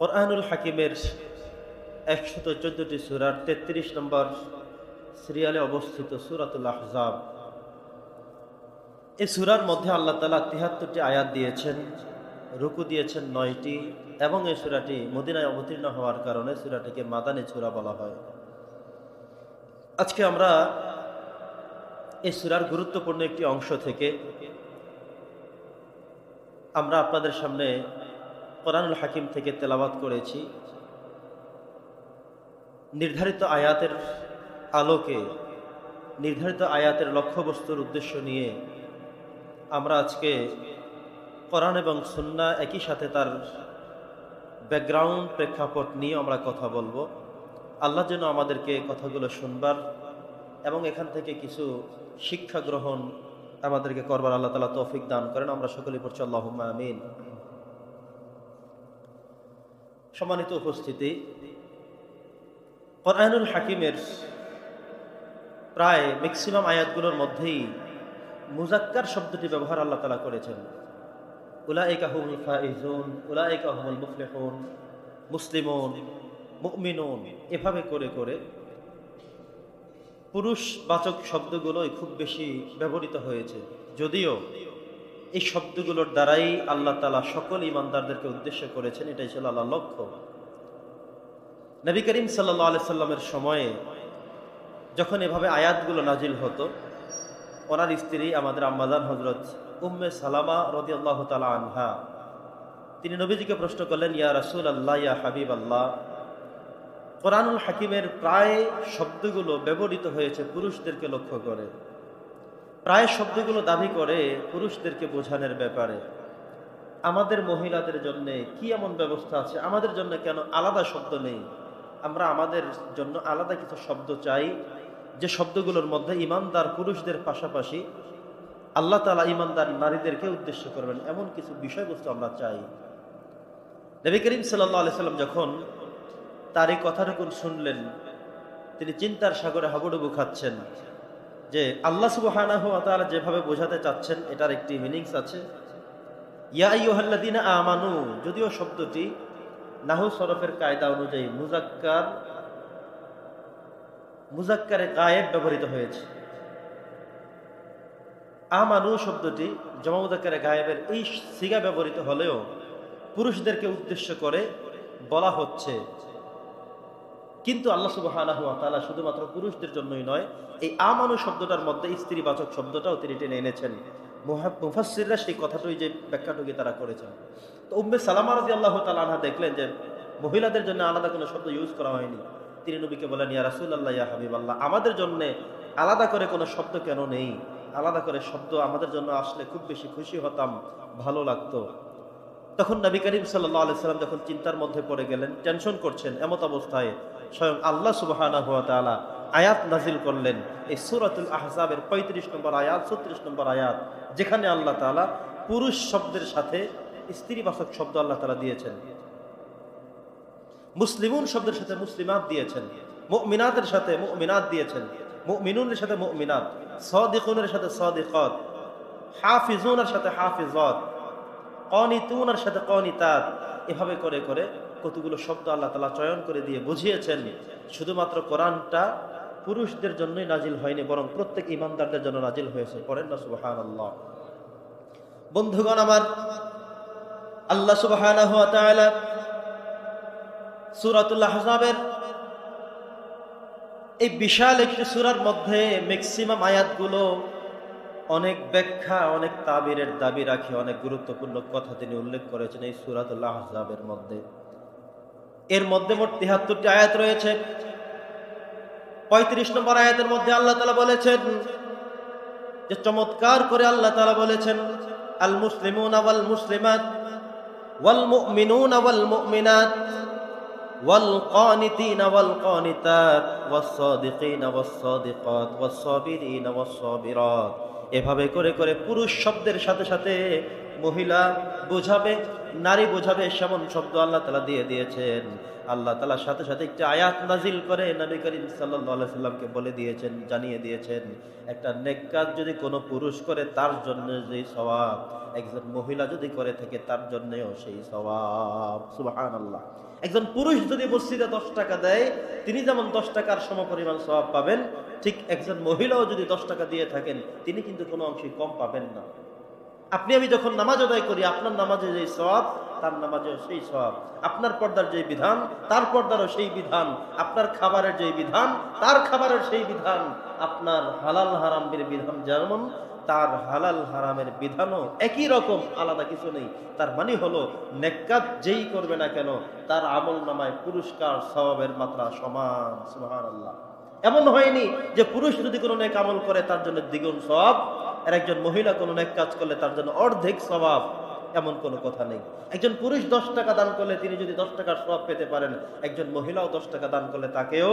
কোরআনুল হাকিমের একশত চোদ্দটি সুরার তেত্রিশ নম্বর সিরিয়ালে অবস্থিত সুরাতুল আহজাব। এই সুরার মধ্যে আল্লাহ তালা তিহাত্তরটি আয়াত দিয়েছেন, রুকু দিয়েছেন নয়টি এবং এই সুরাটি মদিনায় অবতীর্ণ হওয়ার কারণে সুরাটিকে মাদানি সুরা বলা হয়। আজকে আমরা এই সুরার গুরুত্বপূর্ণ একটি অংশ থেকে আমরা আপনাদের সামনে কোরআনুল হাকিম থেকে তেলাবাত করেছি। নির্ধারিত আয়াতের আলোকে, নির্ধারিত আয়াতের লক্ষ্যবস্তুর উদ্দেশ্য নিয়ে আমরা আজকে কোরআন এবং সুন্না একই সাথে তার ব্যাকগ্রাউন্ড প্রেক্ষাপট নিয়ে আমরা কথা বলব। আল্লাহ যেন আমাদেরকে কথাগুলো শুনবার এবং এখান থেকে কিছু শিক্ষা গ্রহণ আমাদেরকে করবার আল্লাহ তালা তৌফিক দান করেন। আমরা সকলেই পড়ছি আল্লাহ আমিন। সম্মানিত উপস্থিতি। কোরআনুল হাকিমের প্রায় ম্যাক্সিমাম আয়াতগুলোর মধ্যেই মুজাক্কার শব্দটি ব্যবহার আল্লাহ তালা করেছেন। উলাইকাহুল ফাইজুন উলাইকাহুল মুফলিহুন, মুসলিমুন, মুমিনুন এভাবে করে করে পুরুষ বাচক শব্দগুলোই খুব বেশি ব্যবহৃত হয়েছে। যদিও এই শব্দগুলোর দ্বারাই আল্লাহ তালা সকল ইমানদারদেরকে উদ্দেশ্য করেছেন। এটাই ছিল আল্লাহ লক্ষ্য। নবী করিম সাল্লাহ আলি সাল্লামের সময়ে যখন এভাবে আয়াতগুলো নাজিল হতো, ওনার স্ত্রী, আমাদের আম্মাজান হজরত উম্মে সালামা রদি আল্লাহ তালা আনহা, তিনি নবীজিকে প্রশ্ন করলেন, ইয়া রাসুল আল্লাহ ইয়া হাবিব আল্লাহ কোরআনুল হাকিমের প্রায় শব্দগুলো ব্যবহৃত হয়েছে পুরুষদেরকে লক্ষ্য করে। প্রায় শব্দগুলো দাবি করে পুরুষদেরকে বোঝানোর ব্যাপারে। আমাদের মহিলাদের জন্য কি এমন ব্যবস্থা আছে? আমাদের জন্য কেন আলাদা শব্দ নেই? আমরা আমাদের জন্য আলাদা কিছু শব্দ চাই। যে শব্দগুলোর মধ্যে ইমানদার পুরুষদের পাশাপাশি আল্লাহ তালা ইমানদার নারীদেরকে উদ্দেশ্য করবেন। এমন কিছু বিষয়বস্তু আমরা চাই। নবী করিম সাল্লাহ সাল্লাম যখন তার এই কথাটুকু শুনলেন, তিনি চিন্তার সাগরে হাবুডুবু খাচ্ছেন। যে আল্লাহ তাআলা যেভাবে বোঝাতে চাচ্ছেন, এটার একটি মিনিংস আছে। আমানু, যদিও শব্দটি নাহু সরফের কায়দা অনুযায়ী মুজাক্কার মুজাক্কারে গায়েব ব্যবহৃত হয়েছে। আমানু শব্দটি জমা মুজাক্কারে গায়েবের এই সিগা ব্যবহৃত হলেও পুরুষদেরকে উদ্দেশ্য করে বলা হচ্ছে কিন্তু আল্লাহ সুবহানাহু ওয়া তাআলা শুধুমাত্র পুরুষদের জন্যই নয়, এই আমানু শব্দটার মধ্যে স্ত্রীবাচক শব্দটাও তিনি টেনে এনেছেন। মুফাসসিররা সেই কথাটুই যে ব্যাখ্যাটুকি তারা করেছেন। তো উম্মে সালামা রাদিয়াল্লাহু তাআলা আনহা দেখলেন যে মহিলাদের জন্য আলাদা কোনো শব্দ ইউজ করা হয়নি। তিনি নবীকে বলেন ইয়া রাসূলুল্লাহ, ইয়া হাবিব আল্লাহ আমাদের জন্য আলাদা করে কোনো শব্দ কেন নেই? আলাদা করে শব্দ আমাদের জন্য আসলে খুব বেশি খুশি হতাম, ভালো লাগতো। তখন নবী করিম সাল্লাহ আলি সাল্লাম যখন চিন্তার মধ্যে পড়ে গেলেন, টেনশন করছেন, এমত অবস্থায় স্বয়ং আল্লাহ তালা আয়াত নাজিল করলেন। এই সুরাতুল আহজাবের পঁয়ত্রিশ নম্বর আয়াত, ছত্রিশ নম্বর আয়াত, যেখানে আল্লাহ তালা পুরুষ শব্দের সাথে স্ত্রীবাচক শব্দ আল্লাহ তালা দিয়েছেন। মুসলিমুন শব্দের সাথে মুসলিমাত দিয়েছেন। মুমিনাতের সাথে মুমিনাত দিয়েছেন। মুমিনুনের সাথে মুমিনাত। সদিকুনের সাথে সদিকত। হাফিজুনের সাথে হাফিজত। কনিতুনের সাথে কনিতাত। এভাবে করে করে কতগুলো শব্দ আল্লাহ তালা চয়ন করে দিয়ে বুঝিয়েছেন। শুধুমাত্র কোরআনটা পুরুষদের জন্যই নাজিল হয়নি, বরং প্রত্যেক ইমানদারদের জন্য নাজিল হয়েছে। পড়েন না সুবাহান আল্লাহ বন্ধুগণ আমার, আল্লাহ সুবাহান সুরাতুল্লাহ হাসাবের এই বিশাল একটি সুরার মধ্যে ম্যাক্সিমাম আয়াতগুলো অনেক ব্যাখ্যা অনেক তাবিরের দাবি রাখে অনেক গুরুত্বপূর্ণ কথা তিনি উল্লেখ করেছেন এই সুরাতুল্লাহ আহজাবের মধ্যে এর মধ্যে মোট তিহাত্তরটি আয়াত রয়েছে পঁয়ত্রিশ নম্বর আয়াতের মধ্যে আল্লাহ তালা বলেছেন যে চমৎকার করে আল্লাহ তালা বলেছেন আল মুসলিমুন আওয়াল মুসলিমাত ওয়াল মুমিনুন আওয়াল মুমিনাত والقانتين والقانتات والصادقين والصادقات والصابرين والصابرات এভাবে করে করে পুরুষ শব্দের সাথে সাথে মহিলা বোঝাবে, নারী বোঝাবে সেমন শব্দ আল্লাহ তালা দিয়ে দিয়েছেন। আল্লাহ তালার সাথে সাথে একটি আয়াত নাজিল করে নবী করিম সাল্লাহ সাল্লামকে বলে দিয়েছেন, জানিয়ে দিয়েছেন, একটা নেক কাজ যদি কোনো পুরুষ করে তার জন্য যে স্বভাব একজন মহিলা যদি করে থাকে তার জন্যেও সেই স্বভাব সুবাহান আল্লাহ একজন পুরুষ যদি মসজিদে দশ টাকা দেয়, তিনি যেমন দশ টাকার সমপরিমাণ স্বভাব পাবেন, ঠিক একজন মহিলাও যদি দশ টাকা দিয়ে থাকেন, তিনি কিন্তু কোনো অংশে কম পাবেন না। আপনি, আমি যখন নামাজ আদায় করি, আপনার নামাজে যে সব তার নামাজেও সেই সব আপনার পর্দার যে বিধান, তার পর্দারও সেই বিধান। আপনার খাবারের যে বিধান, তার খাবারের সেই বিধান। আপনার হালাল হারামের বিধান যেমন, তার হালাল হারামের বিধানও একই রকম, আলাদা কিছু নেই। তার মানে হলো নেকাত যেই করবে না কেন, তার আমল নামায় পুরস্কার স্বভাবের মাত্রা সমান সুহান আল্লাহ এমন হয়নি যে পুরুষ যদি কোনো নেক আমল করে, তার জন্য দ্বিগুণ সব আর একজন মহিলা কোনো নেক কাজ করলে তার জন্য অর্ধেক স্বভাব এমন কোনো কথা নেই। একজন পুরুষ দশ টাকা দান করলে তিনি যদি দশ টাকার সব পেতে পারেন, একজন মহিলাও দশ টাকা দান করলে তাকেও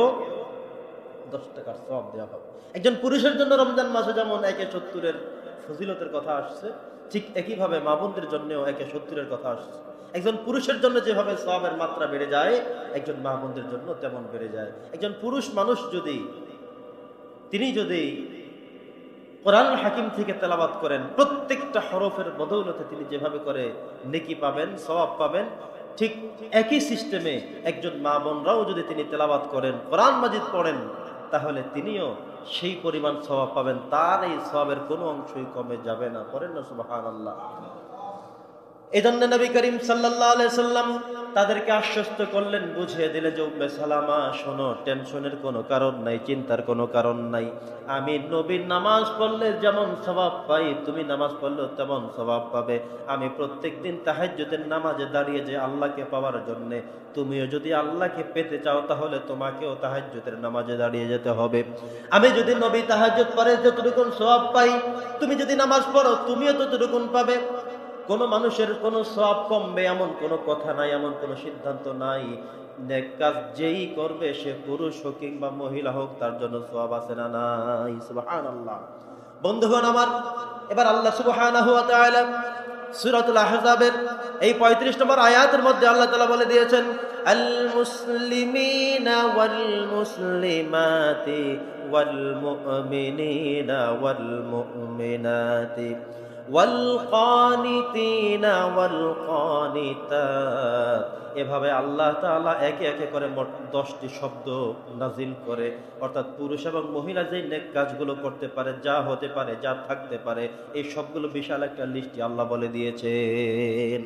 দশ টাকার সব দেওয়া হবে। একজন পুরুষের জন্য রমজান মাসে যেমন একে সত্তরের ফজিলতের কথা আসছে, ঠিক একইভাবে মা বোনদের জন্যও একে সত্তরের কথা আসছে। একজন পুরুষের জন্য যেভাবে সবের মাত্রা বেড়ে যায়, একজন মা বোনদের জন্য তেমন বেড়ে যায়। একজন পুরুষ মানুষ যদি, তিনি যদি কোরআন হাকিম থেকে তেলাবাত করেন, প্রত্যেকটা হরফের বদৌলতে তিনি যেভাবে করে নেকি পাবেন সবাব পাবেন, ঠিক একই সিস্টেমে একজন মা বোনরাও যদি তিনি তেলাবাত করেন, কোরআন মাজিদ পড়েন, তাহলে তিনিও সেই পরিমাণ স্বভাব পাবেন। তার এই স্বভাবের কোনো অংশই কমে যাবে না। করেন না সুবাহান আল্লাহ এই জন্য নবী করিম সাল্লাহ সাল্লাম তাদেরকে আশ্বস্ত করলেন, বুঝিয়ে দিলে যে, উম্মে সালামা, শোনো, টেনশনের কোনো কারণ নাই, চিন্তার কোনো কারণ নাই। আমি নবীর নামাজ পড়লে যেমন স্বভাব পাই, তুমি নামাজ পড়লেও তেমন স্বভাব পাবে। আমি প্রত্যেক দিন তাহাজ্যতের নামাজে দাঁড়িয়ে যে, আল্লাহকে পাওয়ার জন্যে। তুমিও যদি আল্লাহকে পেতে চাও, তাহলে তোমাকেও তাহাজ্যতের নামাজে দাঁড়িয়ে যেতে হবে। আমি যদি নবী তাহাজ্যত পরে যতটুকুন স্বভাব পাই, তুমি যদি নামাজ পড়ো, তুমিও ততটুকুন পাবে। কোন মানুষের কোনো সব কমবে, এমন কোনো কথা নাই, এমন কোনো সিদ্ধান্ত নাই। নেক কাজ যেই করবে, সে পুরুষ হোক কিংবা মহিলা হোক, তার জন্য সব আছে না নাই? সুবহানাল্লাহ। বন্ধুগণ আমার, এবার আল্লাহ তাআলা সূরাতুল আহজাবের এই 35 নম্বর আয়াতের মধ্যে আল্লাহ তাআলা বলে দিয়েছেন, আল মুসলিমিনা ওয়াল মুসলিমাতি এভাবে আল্লাহ তালা একে একে করে মোট দশটি শব্দ নাজিল করে। অর্থাৎ পুরুষ এবং মহিলা যেই নেক কাজগুলো করতে পারে, যা হতে পারে, যা থাকতে পারে, এই সবগুলো বিশাল একটা লিস্টটি আল্লাহ বলে দিয়েছেন।